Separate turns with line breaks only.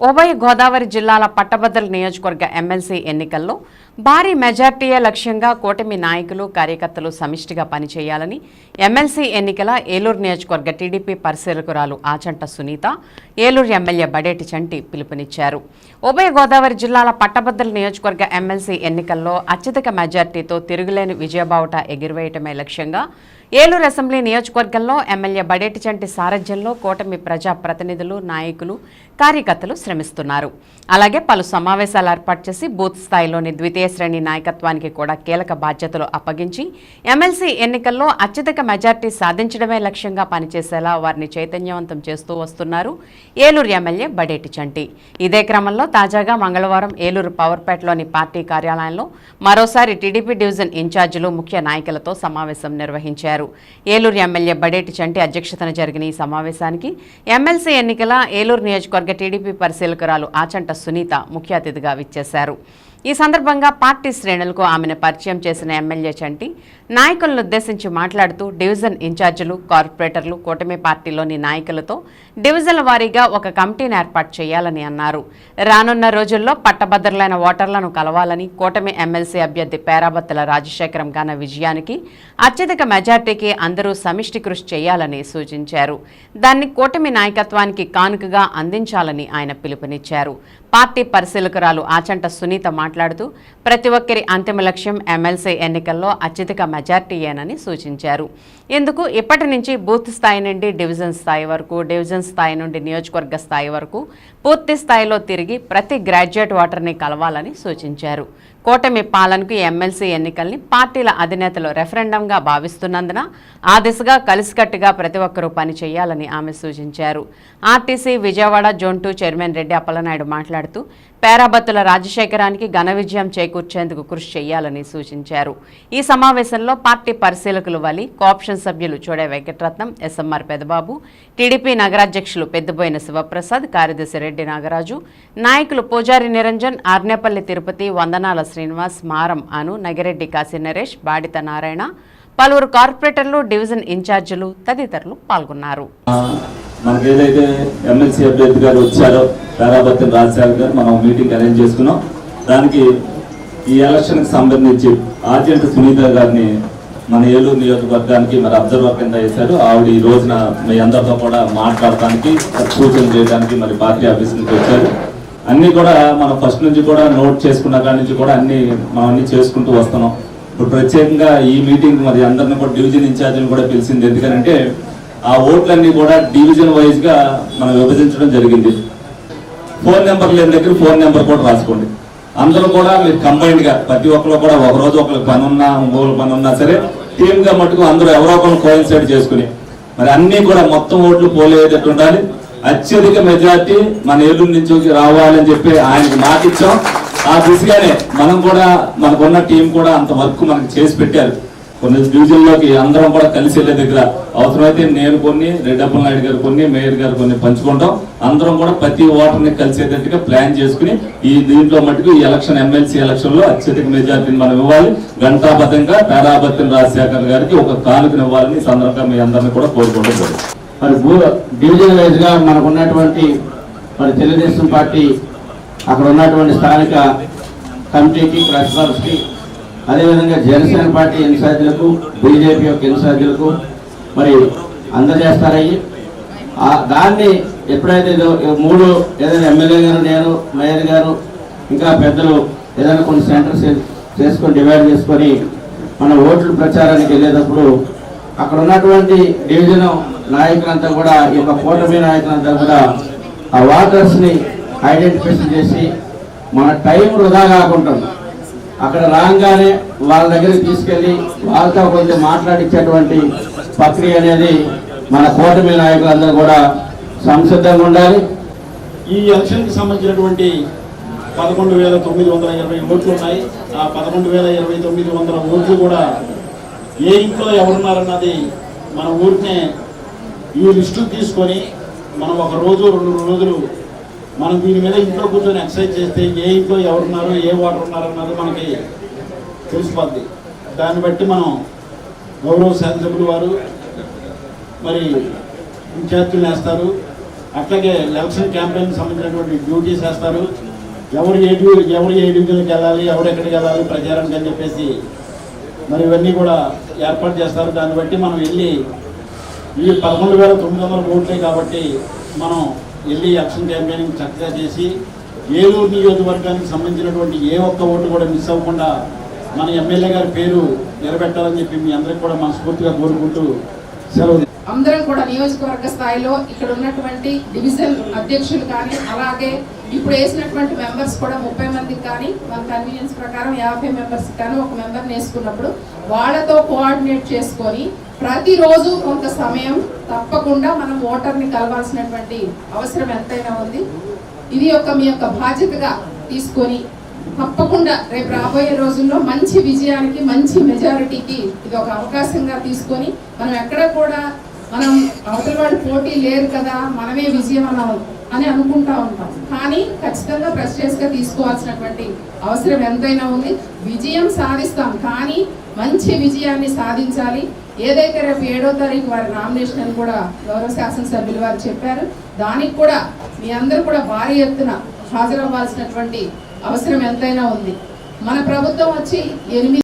ఉభయ గోదావరి జిల్లాల పట్టభద్రుల నియోజకవర్గ ఎమ్మెల్సీ ఎన్నికల్లో భారీ మెజార్టీయే లక్ష్యంగా కూటమి నాయకులు కార్యకర్తలు సమిష్టిగా పనిచేయాలని ఎమ్మెల్సీ ఎన్నికల ఏలూరు నియోజకవర్గ టీడీపీ పరిశీలకురాలు ఆచంట సునీత ఏలూరు ఎమ్మెల్యే బడేటి చంటి పిలుపునిచ్చారు. ఉభయ గోదావరి జిల్లాల పట్టభద్రుల నియోజకవర్గ ఎమ్మెల్సీ ఎన్నికల్లో అత్యధిక మెజార్టీతో తిరుగులేని విజయబావుట ఎగిరివేయటమే లక్ష్యంగా ఏలూరు అసెంబ్లీ నియోజకవర్గంలో ఎమ్మెల్యే బడేటి చంటి సారథ్యంలో కూటమి ప్రజా ప్రతినిధులు నాయకులు కార్యకర్తలు శ్రమిస్తున్నారు. అలాగే పలు సమావేశాలు ఏర్పాటు చేసి బూత్ స్థాయిలోని ద్వితీయ శ్రేణి నాయకత్వానికి కూడా కీలక బాధ్యతలు అప్పగించి ఎమ్మెల్సీ ఎన్నికల్లో అత్యధిక మెజార్టీ సాధించడమే లక్ష్యంగా పనిచేసేలా వారిని చైతన్యవంతం చేస్తూ వస్తున్నారు ఏలూరు ఎమ్మెల్యే బడేటి చంటి. ఇదే క్రమంలో తాజాగా మంగళవారం ఏలూరు పవర్పేటలోని పార్టీ కార్యాలయంలో మరోసారి టీడీపీ డివిజన్ ఇన్ఛార్జీలు ముఖ్య నాయకులతో సమావేశం నిర్వహించారు. ఏలూరు ఎమ్మెల్యే బడేటి చంటి అధ్యక్షతన జరిగిన ఈ సమావేశానికి ఎమ్మెల్సీ ఎన్నికల ఏలూరు నియోజకవర్గ టీడీపీ పరిశీలకురాలు ఆచంట సునీత ముఖ్య అతిథిగా విచ్చేశారు. ఈ సందర్భంగా పార్టీ శ్రేణులకు ఆమెను పరిచయం చేసిన ఎమ్మెల్యే చంటి నాయకులను ఉద్దేశించి మాట్లాడుతూ డివిజన్ ఇన్ఛార్జీలు కార్పొరేటర్లు కూటమి పార్టీలోని నాయకులతో డివిజన్ల వారీగా ఒక కమిటీని ఏర్పాటు చేయాలని అన్నారు. రానున్న రోజుల్లో పట్టభద్రులైన ఓటర్లను కలవాలని కూటమి ఎమ్మెల్సీ అభ్యర్థి పేరాబత్తుల రాజశేఖరం గాన విజయానికి అత్యధిక మెజార్టీకి అందరూ సమిష్టి కృషి చేయాలని సూచించారు. దాన్ని కూటమి నాయకత్వానికి కానుకగా అందించాలని ఆయన పిలుపునిచ్చారు. పార్టీ పరిశీలకురాలు ఆచంట సునీత మాట్లాడుతూ ప్రతి ఒక్కరి అంతిమ లక్ష్యం ఎమ్మెల్సీ ఎన్నికల్లో అత్యధిక మెజార్టీయేనని సూచించారు. ఇందుకు ఇప్పటి నుంచి బూత్ స్థాయి నుండి డివిజన్ స్థాయి వరకు డివిజన్ స్థాయి నుండి నియోజకవర్గ స్థాయి వరకు పూర్తి స్థాయిలో తిరిగి ప్రతి గ్రాడ్యుయేట్ ఓటర్ని కలవాలని సూచించారు. కూటమి పాలనకు ఎమ్మెల్సీ ఎన్నికల్ని పార్టీల అధినేతలు రెఫరెండంగా భావిస్తున్నందున ఆ దిశగా కలిసికట్టుగా ప్రతి ఒక్కరూ పని చేయాలని ఆమె సూచించారు. RTC Vijayawada zone two chairman Reddy Appalanaidu మాట్లాడుతూ పేరాబత్తుల రాజశేఖరానికి ఘన విజయం చేకూర్చేందుకు కృషి చేయాలని సూచించారు. ఈ సమావేశంలో పార్టీ పరిశీలకులు వలి కోఆప్షన్ సభ్యులు చూడే వెంకటరత్నం ఎస్ఎంఆర్ పెదబాబు టీడీపీ నగరాధ్యక్షులు పెద్దబోయిన శివప్రసాద్ కార్యదర్శి రెడ్డి నాగరాజు నాయకులు పూజారి నిరంజన్ ఆర్నేపల్లి తిరుపతి వందనాల శ్రీనివాస్ మారం అను నగిరెడ్డి కాశీ నరేష్ బాడిత నారాయణ పలువురు కార్పొరేటర్లు డివిజన్ ఇన్ఛార్జీలు తదితరులు పాల్గొన్నారు.
మనకి ఏదైతే ఎమ్మెల్సీ అభ్యర్థి గారు వచ్చారో తారాబత్తిన రాజశేఖర్ గారు మనం మీటింగ్ అరేంజ్ చేసుకున్నాం. దానికి ఈ ఎలక్షన్కి సంబంధించి ఆర్జెంట్ సునీత గారిని మన ఏలూరు నియోజకవర్గానికి మరి అబ్జర్వర్ కింద వేశారు. ఆవిడ ఈ రోజున మీ అందరితో కూడా మాట్లాడటానికి సూచన చేయడానికి మరి పార్టీ ఆఫీస్ నుంచి వచ్చారు. అన్ని కూడా మనం ఫస్ట్ నుంచి కూడా నోట్ చేసుకున్న కాడి నుంచి కూడా అన్ని మనం అన్ని చేసుకుంటూ వస్తున్నాం. ఇప్పుడు ప్రత్యేకంగా ఈ మీటింగ్ మరి అందరిని కూడా డివిజన్ ఇన్ఛార్జిని కూడా పిలిచింది. ఎందుకంటే ఆ ఓట్లన్నీ కూడా డివిజన్ వైజ్గా మనం విభజించడం జరిగింది. ఫోన్ నెంబర్ లేని దగ్గర ఫోన్ నెంబర్ కూడా రాసుకోండి. అందరూ కూడా మీరు కంబైన్డ్గా ప్రతి ఒక్కరు కూడా ఒక రోజు ఒకరికి పని ఉన్నా ఇంకొకరు పని ఉన్నా సరే టీమ్గా మటుకు అందరూ ఎవరో ఒకరు కోయిన్సైడ్ చేసుకుని మరి అన్ని కూడా మొత్తం ఓట్లు పోలేటట్టు ఉండాలి. అత్యధిక మెజార్టీ మన ఏలూరు నుంచి రావాలని చెప్పి ఆయనకు మాట ఇచ్చాం. ఆ దిశగానే మనం కూడా మనకున్న టీం కూడా అంత వర్క్ మనకి చేసి పెట్టారు. కొన్ని డివిజన్లోకి అందరం కూడా కలిసి వెళ్ళే దగ్గర అవసరమైతే నేను కొన్ని రెడ్డప్పల నాయుడు గారు కొన్ని మేయర్ గారు కొన్ని పంచుకుంటాం. అందరం కూడా ప్రతి ఓటర్ని కలిసేటట్టుగా ప్లాన్ చేసుకుని ఈ దీంట్లో మటుకు ఈ ఎలక్షన్ ఎమ్మెల్సీ ఎలక్షన్లో అత్యధిక మెజార్టీని మనం ఇవ్వాలి. గంటాబద్ధంగా తారాబత్తిన రాజశేఖర్ గారికి ఒక కానుకనివ్వాలని సందర్భంగా మీ అందరిని కూడా కోరుకుంటూ
మరి భూ డివిజన్ వైజ్గా మనకు ఉన్నటువంటి మరి తెలుగుదేశం పార్టీ అక్కడ ఉన్నటువంటి స్థానిక కమిటీకి క్లస్టర్స్కి అదేవిధంగా జనసేన పార్టీ ఇన్ఛార్జీలకు బీజేపీ యొక్క ఇన్ఛార్జీలకు మరి అందజేస్తారయ్యి. ఆ దాన్ని ఎప్పుడైతే మూడు ఏదైనా ఎమ్మెల్యే గారు నేను మేయర్ గారు ఇంకా పెద్దలు ఏదైనా కొన్ని సెంటర్స్ చేసుకొని డివైడ్ చేసుకొని మన ఓట్ల ప్రచారానికి వెళ్ళేటప్పుడు అక్కడ ఉన్నటువంటి డివిజన్ నాయకులంతా కూడా ఈ యొక్క కూటమి నాయకులంతా కూడా ఆ వాటర్స్ని ఐడెంటిఫికేషన్ చేసి మన టైం వృధా కాకుండా అక్కడ రాగానే వాళ్ళ దగ్గరికి తీసుకెళ్ళి వాళ్ళతో కొంచెం మాట్లాడించేటువంటి ప్రక్రియ అనేది మన కూటమి నాయకులందరూ కూడా సంసిద్ధంగా ఉండాలి.
ఈ ఎలక్షన్కి సంబంధించినటువంటి పదకొండు వేల తొమ్మిది వందల ఇరవై ఓట్లు ఉన్నాయి. ఆ పదకొండు వేల ఇరవై తొమ్మిది వందల ఓట్లు కూడా ఏ ఇంట్లో ఎవరున్నారన్నది మన ఊరినే ఈ లిస్టు తీసుకొని మనం ఒక రోజు రెండు రోజులు మనం దీని మీద ఇంట్లో కూర్చొని ఎక్సర్సైజ్ చేస్తే ఏ ఇంట్లో ఎవరున్నారు ఏ వాటర్ ఉన్నారు అన్నది మనకి తెలిసిపోద్ది. దాన్ని బట్టి మనం గౌరవ శాసనసభ్యులు వారు మరి ఇన్ఛార్జీలు వేస్తారు అట్లాగే ఎలక్షన్ క్యాంపెయిన్ సంబంధించినటువంటి డ్యూటీస్ వేస్తారు. ఎవరు ఏ డ్యూ ఎవరు ఏ డివిజన్కి వెళ్ళాలి ఎవరు ఎక్కడికి వెళ్ళాలి ప్రచారానికి అని చెప్పేసి మరి ఇవన్నీ కూడా ఏర్పాటు చేస్తారు. దాన్ని బట్టి మనం వెళ్ళి ఈ పదకొండు వేల తొమ్మిది వందల ఓట్లే కాబట్టి మనం వెళ్ళి ఎలక్షన్ క్యాంపెయినింగ్ చక్కగా చేసి ఏలూరు నియోజకవర్గానికి సంబంధించినటువంటి ఏ ఒక్క ఓటు కూడా మిస్ అవ్వకుండా మన ఎమ్మెల్యే గారి పేరు నిలబెట్టాలని చెప్పి మీ అందరికి కూడా మనస్ఫూర్తిగా కోరుకుంటూ సెలవు
అందరం కూడా నియోజకవర్గ స్థాయిలో ఇక్కడ ఉన్నటువంటి డివిజన్ అధ్యక్షులు కానీ అలాగే ఇప్పుడు వేసినటువంటి మెంబర్స్ కూడా ముప్పై మందికి కానీ మన కన్వీనియన్స్ ప్రకారం యాభై మెంబర్స్ కానీ ఒక మెంబర్ని వేసుకున్నప్పుడు వాళ్ళతో కోఆర్డినేట్ చేసుకొని ప్రతిరోజు కొంత సమయం తప్పకుండా మనం ఓటర్ని కలవాల్సినటువంటి అవసరం ఎంతైనా ఉంది. ఇది యొక్క మీ యొక్క బాధ్యతగా తీసుకొని తప్పకుండా రేపు రాబోయే రోజుల్లో మంచి విజయానికి మంచి మెజారిటీకి ఇది ఒక అవకాశంగా తీసుకొని మనం ఎక్కడ కూడా మనం అవతల వాడి పోటీ లేరు కదా మనమే విజయం అన్నాం అని అనుకుంటా ఉంటాం. కానీ ఖచ్చితంగా ప్రెస్టేజ్గా తీసుకోవాల్సినటువంటి అవసరం ఎంతైనా ఉంది. విజయం సాధిస్తాం కానీ మంచి విజయాన్ని సాధించాలి. ఏదైతే రేపు ఏడో తారీఖు వారి నామినేషన్ అని కూడా గౌరవ శాసనసభ్యులు వారు చెప్పారు దానికి కూడా మీ అందరూ కూడా భారీ ఎత్తున హాజరవ్వాల్సినటువంటి అవసరం ఎంతైనా ఉంది. మన ప్రభుత్వం వచ్చి ఎనిమిది